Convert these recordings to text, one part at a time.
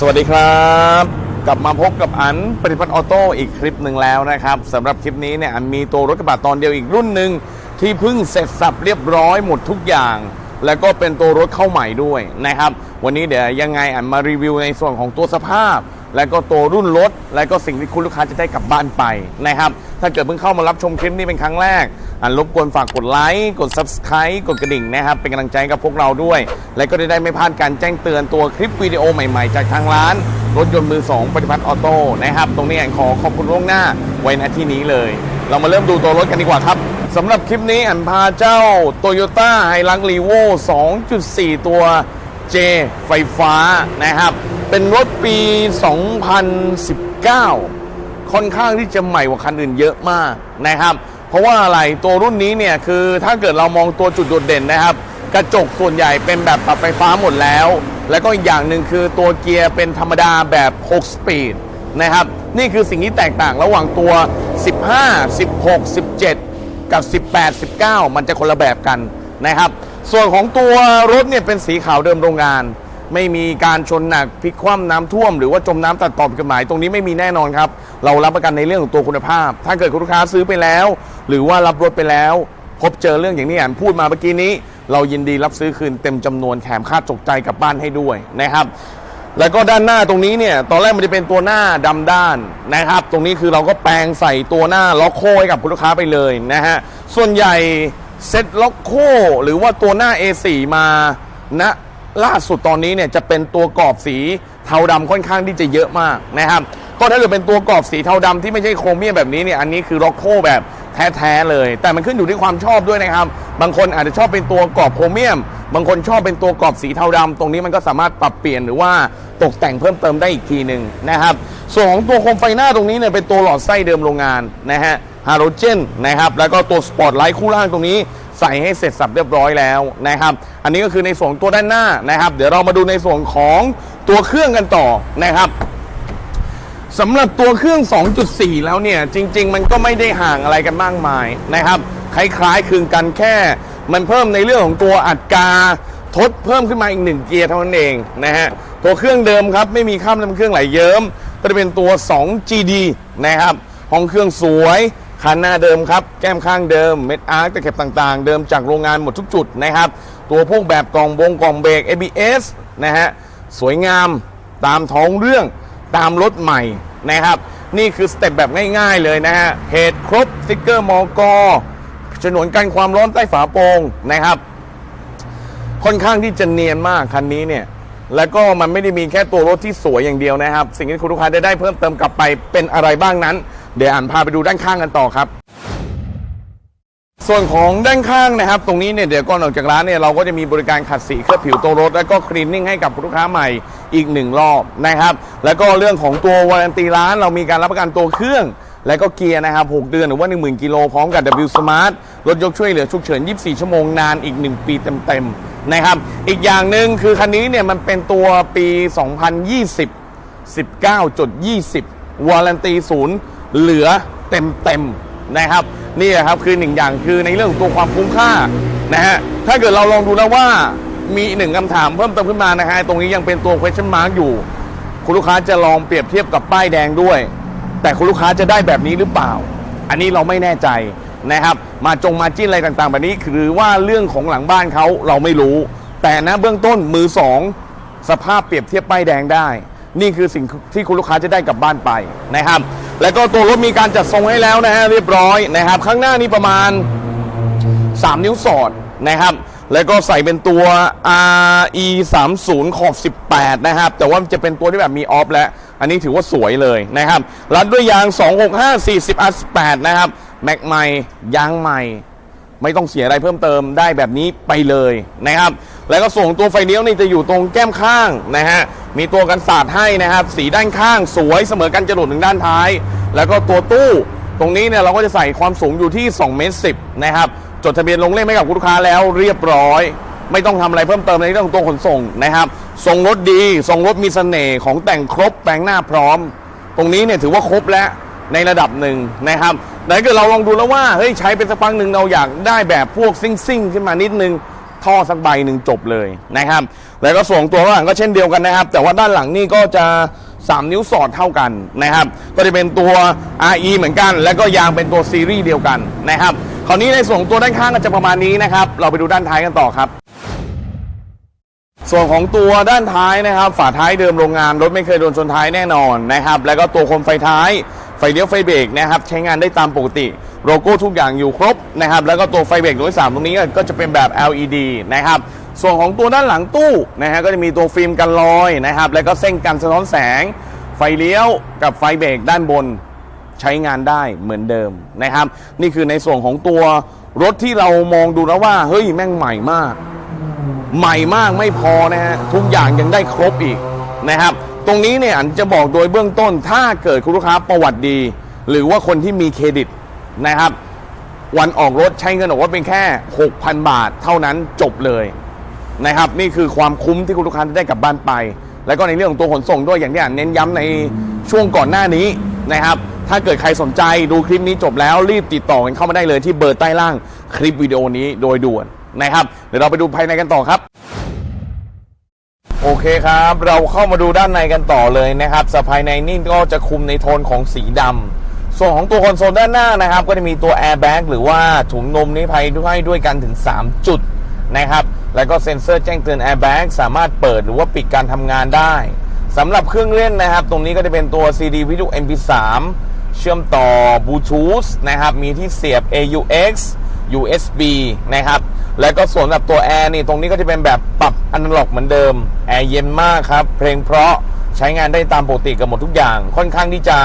สวัสดีครับ กลับมาพบกับอันปฏิพัฒน์ออโต้อีกคลิปหนึ่งแล้วนะครับสำหรับคลิปนี้เนี่ยอันมีตัวรถกระบะตอนเดียวอีกรุ่นหนึ่งที่เพิ่งเสร็จสับเรียบร้อยหมดทุกอย่าง แล้วก็เป็นตัวรถเข้าใหม่ด้วยนะครับ วันนี้เดี๋ยวยังไงอันมารีวิวในส่วนของตัวสภาพ และก็ตัวรุ่นรถ และก็สิ่งที่คุณลูกค้าจะได้กลับบ้านไปนะครับ ถ้าเกิดเพิ่งเข้ามารับชมคลิปนี้เป็นครั้งแรก อันรบกวนฝากกดไลค์ กด Subscribe กดกระดิ่งนะครับ เป็นกำลังใจกับพวกเราด้วย และก็จะได้ไม่พลาดการแจ้งเตือนตัวคลิปวิดีโอใหม่ๆ จากทางร้าน รถยนต์มือ2ปฏิพัฒน์ออโต้นะครับ ตรงนี้อันขอขอบคุณล่วงหน้าไว้ณที่นี้เลย เรามาเริ่มดูตัวรถกันดีกว่าครับ สำหรับคลิปนี้อันพาเจ้า Toyota h i l u x r e v o 2.4 ตัว J ไฟฟ้านะครับ เป็นรถปี 2019 ค่อนข้างที่จะใหม่กว่าคันอื่นเยอะมากนะครับ เพราะว่าอะไรตัวรุ่นนี้เนี่ย คือถ้าเกิดเรามองตัวจุดโดดเด่นนะครับ กระจกส่วนใหญ่เป็นแบบปรับไฟฟ้าหมดแล้ว แล้วก็อีกอย่างหนึ่งคือตัวเกียร์เป็นธรรมดาแบบ 6 สปีดนะครับ นี่คือสิ่งที่แตกต่างระหว่างตัว 15 16 17 กับ 18 19 มันจะคนละแบบกันนะครับ ส่วนของตัวรถเนี่ยเป็นสีขาวเดิมโรงงาน ไม่มีการชนหนักพลิกคว่ำน้ำท่วม หรือว่าจมน้ำตัดต่อผิดกฎหมายตรงนี้ไม่มีแน่นอนครับ เรารับประกันในเรื่องของตัวคุณภาพ ถ้าเกิดคุณลูกค้าซื้อไปแล้ว หรือว่ารับรถไปแล้ว พบเจอเรื่องอย่างที่อ่านพูดมาเมื่อกี้นี้ เรายินดีรับซื้อคืนเต็มจำนวนแถมค่าจกใจกลับบ้านให้ด้วยนะครับ แล้วก็ด้านหน้าตรงนี้เนี่ย ตอนแรกมันจะเป็นตัวหน้าดำด้านนะครับ ตรงนี้คือเราก็แปลงใส่ตัวหน้าล็อกโคให้กับคุณลูกค้าไปเลยนะฮะ ส่วนใหญ่เซ็ตล็อกโคหรือว่าตัวหน้า A4 มาณล่าสุดตอนนี้เนี่ยจะเป็นตัวกรอบสีเทาดำค่อนข้างที่จะเยอะมากนะครับ ก็ถ้าเกิดเป็นตัวกรอบสีเทาดำที่ไม่ใช่โครเมียมแบบนี้เนี่ย อันนี้คือล็อกโคแบบ แท้ๆเลย แต่มันขึ้นอยู่ที่ความชอบด้วยนะครับ บางคนอาจจะชอบเป็นตัวกรอบโครเมียม บางคนชอบเป็นตัวกรอบสีเทาดำตรงนี้มันก็สามารถปรับเปลี่ยนหรือว่าตกแต่งเพิ่มเติมได้อีกทีหนึ่งนะครับ ส่วนของตัวโคมไฟหน้าตรงนี้เนี่ยเป็นตัวหลอดไส้เดิมโรงงานนะฮะฮาโลเจนนะครับแล้วก็ตัวสปอตไลท์คู่ล่างตรงนี้ใส่ให้เสร็จสับเรียบร้อยแล้วนะครับ อันนี้ก็คือในส่วนตัวด้านหน้านะครับ เดี๋ยวเรามาดูในส่วนของตัวเครื่องกันต่อนะครับ สำหรับตัวเครื่อง 2.4 แล้วเนี่ย จริง ๆ มันก็ไม่ได้ห่างอะไรกันมากมายนะครับ คล้ายๆคลึงกันแค่ มันเพิ่มในเรื่องของตัวอัดกา ทดเพิ่มขึ้นมาอีกหนึ่งเกียร์เท่านั้นเองนะฮะ ตัวเครื่องเดิมครับ ไม่มีข้ามน้ำเครื่องไหลเยิ้ม ก็จะเป็นตัว 2GD นะครับ ห้องเครื่องสวยคันหน้าเดิมครับ แก้มข้างเดิม เม็ดอาร์ตะเข็บต่างๆ เดิมจากโรงงานหมดทุกจุดนะครับ ตัวพวกแบบกล่องบงกล่องเบรก ABS นะฮะ สวยงามตามท้องเรื่อง ตามรถใหม่นะครับ นี่คือสเต็ปแบบง่ายๆเลยนะฮะเหตุครบสติ๊กเกอร์มอกฉนวนกันความร้อนใต้ฝาโปรงนะครับ ค่อนข้างที่จะเนียนมากคันนี้เนี่ยแล้วก็มันไม่ได้มีแค่ตัวรถที่สวยอย่างเดียวนะครับ สิ่งที่คุณลูกค้าได้ได้เพิ่มเติมกลับไปเป็นอะไรบ้างนั้น เดี๋ยวอ่านพาไปดูด้านข้างกันต่อครับ ส่วนของด้านข้างนะครับ ตรงนี้เนี่ยเดี๋ยวก่อนออกจากร้านเนี่ยเราก็จะมีบริการขัดสีเคลือบผิวตัวรถ แล้วก็คลีนนิ่งให้กับลูกค้าใหม่อีกหนึ่งรอบนะครับ แล้วก็เรื่องของตัววารันตีร้าน เรามีการรับประกันตัวเครื่องและก็เกียร์นะครับ 6 เดือนหรือว่า 10,000 กิโลพร้อมกับ W Smart รถยกช่วยเหลือฉุกเฉิน 24 ชั่วโมงนานอีก 1 ปีเต็มๆนะครับ อีกอย่างหนึ่งคือคันนี้เนี่ยมันเป็นตัวปี 2020 19.20วารันตีศูนย์เหลือเต็มๆ นะครับนี่แหละครับคือหนึ่งอย่างคือในเรื่องของตัวความคุ้มค่านะฮะถ้าเกิดเราลองดูแล้วว่ามีหนึ่งคำถามเพิ่มเติมขึ้นมานะฮะตรงนี้ยังเป็นตัว question mark อยู่ คุณลูกค้าจะลองเปรียบเทียบกับป้ายแดงด้วย แต่คุณลูกค้าจะได้แบบนี้หรือเปล่า อันนี้เราไม่แน่ใจนะครับ มาจงมาจิ้นอะไรต่างๆ แบบนี้หรือว่าเรื่องของหลังบ้านเขาเราไม่รู้ แต่นะเบื้องต้นมือสองสภาพเปรียบเทียบป้ายแดงได้ นี่คือสิ่งที่คุณลูกค้าจะได้กลับบ้านไปนะครับ แล้วก็ตัวรถมีการจัดทรงให้แล้วนะฮะเรียบร้อยนะครับ ข้างหน้านี่ประมาณ 3 นิ้วสอดนะครับ แล้วก็ใส่เป็นตัว RE 3 0ขอบ 18 นะครับ แต่ว่าจะเป็นตัวที่แบบมีออฟแล้ว อันนี้ถือว่าสวยเลยนะครับ รัดด้วยยาง 265 40 R18 นะครับ แม็กใหม่ยางใหม่ ไม่ต้องเสียอะไรเพิ่มเติมได้แบบนี้ไปเลยนะครับ แล้วก็ส่งตัวไฟเลี้ยวนี่จะอยู่ตรงแก้มข้างนะฮะ มีตัวกันศาสตร์ให้นะครับ สีด้านข้างสวยเสมอกันจรวดถึงด้านท้าย แล้วก็ตัวตู้ตรงนี้เนี่ยเราก็จะใส่ความสูงอยู่ที่2เมตร10นะครับ จดทะเบียนลงเล่มให้กับลูกค้าแล้วเรียบร้อย ไม่ต้องทำอะไรเพิ่มเติมในเรื่องของตัวขนส่งนะครับทรงรถดีทรงรถมีเสน่ห์ของแต่งครบแปลงหน้าพร้อม ตรงนี้เนี่ยถือว่าครบแล้ว ในระดับหนึ่งนะครับแต่ถ้าเกิดเราลองดูแล้วว่าเฮ้ยใช้เป็นสักพักหนึ่งเราอยากได้แบบพวกซิ่งซิ่งขึ้นมานิดนึงท่อสักใบหนึ่งจบเลยนะครับ แล้วก็ส่วงตัวข้างหลังก็เช่นเดียวกันนะครับ แต่ว่าด้านหลังนี่ก็จะ 3 นิ้วสอดเท่ากันนะครับ ก็จะเป็นตัว RE เหมือนกัน แล้วก็ยางเป็นตัวซีรีส์เดียวกันนะครับ คราวนี้ในส่วนของตัวด้านข้างก็จะประมาณนี้นะครับ เราไปดูด้านท้ายกันต่อครับ ส่วนของตัวด้านท้ายนะครับ ฝาท้ายเดิมโรงงานรถไม่เคยโดนชนท้ายแน่นอนนะครับ แล้วก็ตัวโคมไฟท้าย ไฟเลี้ยวไฟเบรกนะครับใช้งานได้ตามปกติโลโก้ทุกอย่างอยู่ครบนะครับแล้วก็ตัวไฟเบรกตัวที่สามตรงนี้ก็จะเป็นแบบ LED นะครับส่วนของตัวด้านหลังตู้นะฮะก็จะมีตัวฟิล์มกันรอยนะครับแล้วก็เส้นกันสะท้อนแสง ไฟเลี้ยวกับไฟเบรกด้านบนใช้งานได้เหมือนเดิมนะครับ นี่คือในส่วนของตัวรถที่เรามองดูแล้วว่า เฮ้ยแม่งใหม่มาก ใหม่มากไม่พอนะฮะทุกอย่างยังได้ครบอีกนะครับ ตรงนี้เนี่ยอันจะบอกโดยเบื้องต้น ถ้าเกิดคุณลูกค้าประวัติดี หรือว่าคนที่มีเครดิตนะครับ วันออกรถใช้เงินออกรถเป็นแค่ 6,000 บาท เท่านั้นจบเลยนะครับ นี่คือความคุ้มที่คุณลูกค้าจะได้กลับบ้านไป แล้วก็ในเรื่องของตัวขนส่งด้วยอย่างที่อ่านเน้นย้ำในช่วงก่อนหน้านี้นะครับ ถ้าเกิดใครสนใจดูคลิปนี้จบแล้วรีบติดต่อกันเข้ามาได้เลยที่เบอร์ใต้ล่างคลิปวิดีโอนี้โดยด่วนนะครับ เดี๋ยวเราไปดูภายในกันต่อครับ โอเคครับ เราเข้ามาดูด้านในกันต่อเลยนะครับสภายในนี่ก็จะคุมในโทนของสีดำส่วนของตัวคอนโซลด้านหน้านะครับ ก็จะมีตัวแอร์แบ็กหรือว่าถุงนมนิรภัยด้วยด้วยกันถึง 3 จุดนะครับ แล้วก็เซ็นเซอร์แจ้งเตือนแอร์แบ็กสามารถเปิดหรือว่าปิดการทำงานได้สำหรับเครื่องเล่นนะครับ ตรงนี้ก็จะเป็นตัว CD วิดีโอ MP3 เชื่อมต่อบลูทูธนะครับ มีที่เสียบ AUX USB นะครับ แล้วก็ส่วนแบบตัวแอร์นี่ตรงนี้ก็จะเป็นแบบปรับอนาล็อกเหมือนเดิมแอร์เย็นมากครับ เพลงเพราะใช้งานได้ตามปกติกับหมดทุกอย่าง ค่อนข้างที่จะ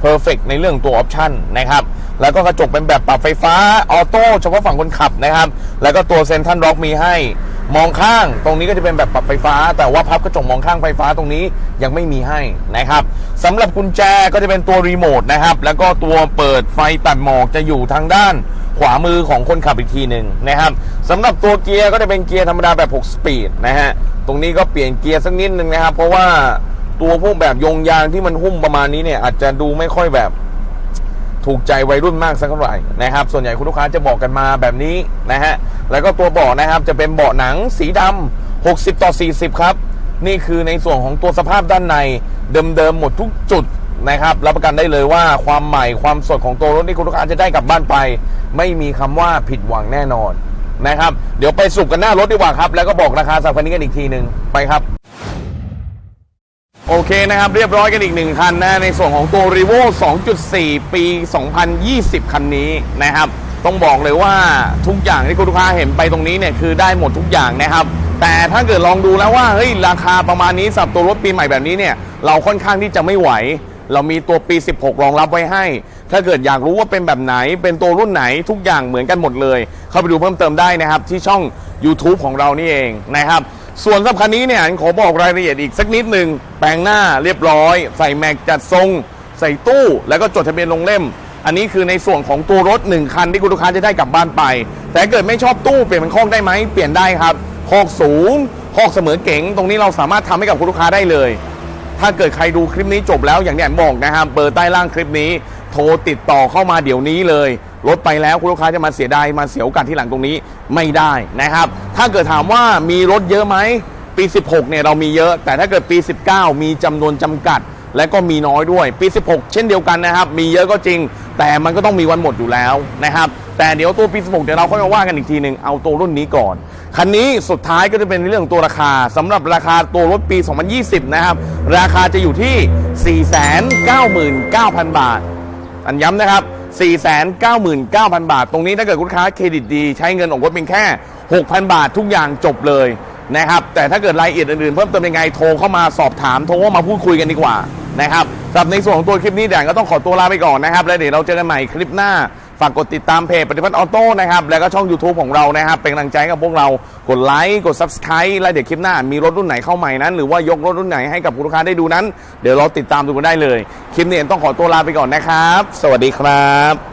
เพอร์เฟกในเรื่องตัวออปชันนะครับ แล้วก็กระจกเป็นแบบปรับไฟฟ้าออโต้เฉพาะฝั่งคนขับนะครับ แล้วก็ตัวเซนทันล็อกมีให้ มองข้างตรงนี้ก็จะเป็นแบบปรับไฟฟ้า แต่ว่าพับกระจกมองข้างไฟฟ้าตรงนี้ยังไม่มีให้นะครับสำหรับกุญแจก็จะเป็นตัวรีโมทนะครับ แล้วก็ตัวเปิดไฟตัดหมอกจะอยู่ทางด้านขวามือของคนขับอีกทีหนึ่งนะครับสำหรับตัวเกียร์ก็จะเป็นเกียร์ธรรมดาแบบ 6 สปีดนะฮะตรงนี้ก็เปลี่ยนเกียร์สักนิดนึงนะครับ เพราะว่าตัวพวกแบบยงยางที่มันหุ้มประมาณนี้เนี่ยอาจจะดูไม่ค่อยแบบ ถูกใจวัยรุ่นมากสักเท่าไหร่นะครับ ส่วนใหญ่คุณลูกค้าจะบอกกันมาแบบนี้นะฮะ แล้วก็ตัวเบาะนะครับจะเป็นเบาะหนังสีดำ60 ต่อ 40 ครับ นี่คือในส่วนของตัวสภาพด้านในเดิมๆหมดทุกจุดนะครับ รับประกันได้เลยว่าความใหม่ความสดของตัวรถที่คุณลูกค้าจะได้กลับบ้านไป ไม่มีคำว่าผิดหวังแน่นอนนะครับ เดี๋ยวไปสรุปกันหน้ารถดีกว่าครับ แล้วก็บอกราคาสักคันนี้กันอีกทีหนึ่งไปครับ โอเคนะครับ เรียบร้อยกันอีกหนึ่งคันนะในส่วนของตัว r e v o 2.4 ปี 2020 คันนี้นะครับ ต้องบอกเลยว่าทุกอย่างที่คุณลูกค้าเห็นไปตรงนี้เนี่ยคือได้หมดทุกอย่างนะครับ แต่ถ้าเกิดลองดูแล้วว่าเฮ้ยราคาประมาณนี้สำหรับตัวรถปีใหม่แบบนี้เนี่ยเราค่อนข้างที่จะไม่ไหว เรามีตัวปี 16 รองรับไว้ให้ ถ้าเกิดอยากรู้ว่าเป็นแบบไหน เป็นตัวรุ่นไหนทุกอย่างเหมือนกันหมดเลย เข้าไปดูเพิ่มเติมได้นะครับที่ช่อง YouTube ของเรานี่เองนะครับ ส่วนสำหรับคันนี้เนี่ยอันขอบอกรายละเอียดอีกสักนิดหนึ่งแปลงหน้าเรียบร้อย ใส่แม็กจัดทรง ใส่ตู้ แล้วก็จดทะเบียนลงเล่ม อันนี้คือในส่วนของตัวรถ 1 คันที่คุณลูกค้าจะได้กลับบ้านไป แต่เกิดไม่ชอบตู้เปลี่ยนเป็นคอกได้ไหมเปลี่ยนได้ครับคอกสูงคอกเสมอเก๋งตรงนี้เราสามารถทำให้กับคุณลูกค้าได้เลย ถ้าเกิดใครดูคลิปนี้จบแล้วอย่างที่แอนบอกนะครับเบอร์ใต้ล่างคลิปนี้ โทรติดต่อเข้ามาเดี๋ยวนี้เลย รถไปแล้วคุณลูกค้าจะมาเสียดายมาเสียโอกาสที่หลังตรงนี้ไม่ได้นะครับ ถ้าเกิดถามว่ามีรถเยอะไหมปี 16 เนี่ยเรามีเยอะ แต่ถ้าเกิดปี 19 มีจำนวนจำกัด และก็มีน้อยด้วยปี 16 เช่นเดียวกันนะครับ มีเยอะก็จริง แต่มันก็ต้องมีวันหมดอยู่แล้วนะครับ แต่เดี๋ยวตัวปี 16 เดี๋ยวเราค่อยมาว่ากันอีกทีหนึ่งเอาตัวรุ่นนี้ก่อนคันนี้สุดท้ายก็จะเป็นเรื่องตัวราคาสำหรับราคาตัวรถปี 2020 นะครับ ราคาจะอยู่ที่ 499,000 บาท อันย้ำนะครับ 499,000 บาท ตรงนี้ถ้าเกิดคุณลูกค้าเครดิตดี ใช้เงินออกรถเป็นแค่ 6,000 บาททุกอย่างจบเลยนะครับ แต่ถ้าเกิดรายละเอียดอื่นๆ เพิ่มเติมยังไงโทรเข้ามาสอบถามโทรเข้ามาพูดคุยกันดีกว่านะครับสำหรับในส่วนของตัวคลิปนี้แดงก็ต้องขอตัวลาไปก่อนนะครับ แล้วเดี๋ยวเราเจอกันใหม่คลิปหน้า ฝากกดติดตามเพจปฏิพัฒน์ออโต้นะครับ แล้วก็ช่อง YouTube ของเรานะครับ เป็นกำลังใจกับพวกเรา กดไลค์ กด Subscribe แล้วเดี๋ยวคลิปหน้า มีรถรุ่นไหนเข้าใหม่นั้น หรือว่ายกรถรุ่นไหนให้กับคุณลูกค้าได้ดูนั้น เดี๋ยวเราติดตามดูกันได้เลย คลิปนี้ต้องขอตัวลาไปก่อนนะครับ สวัสดีครับ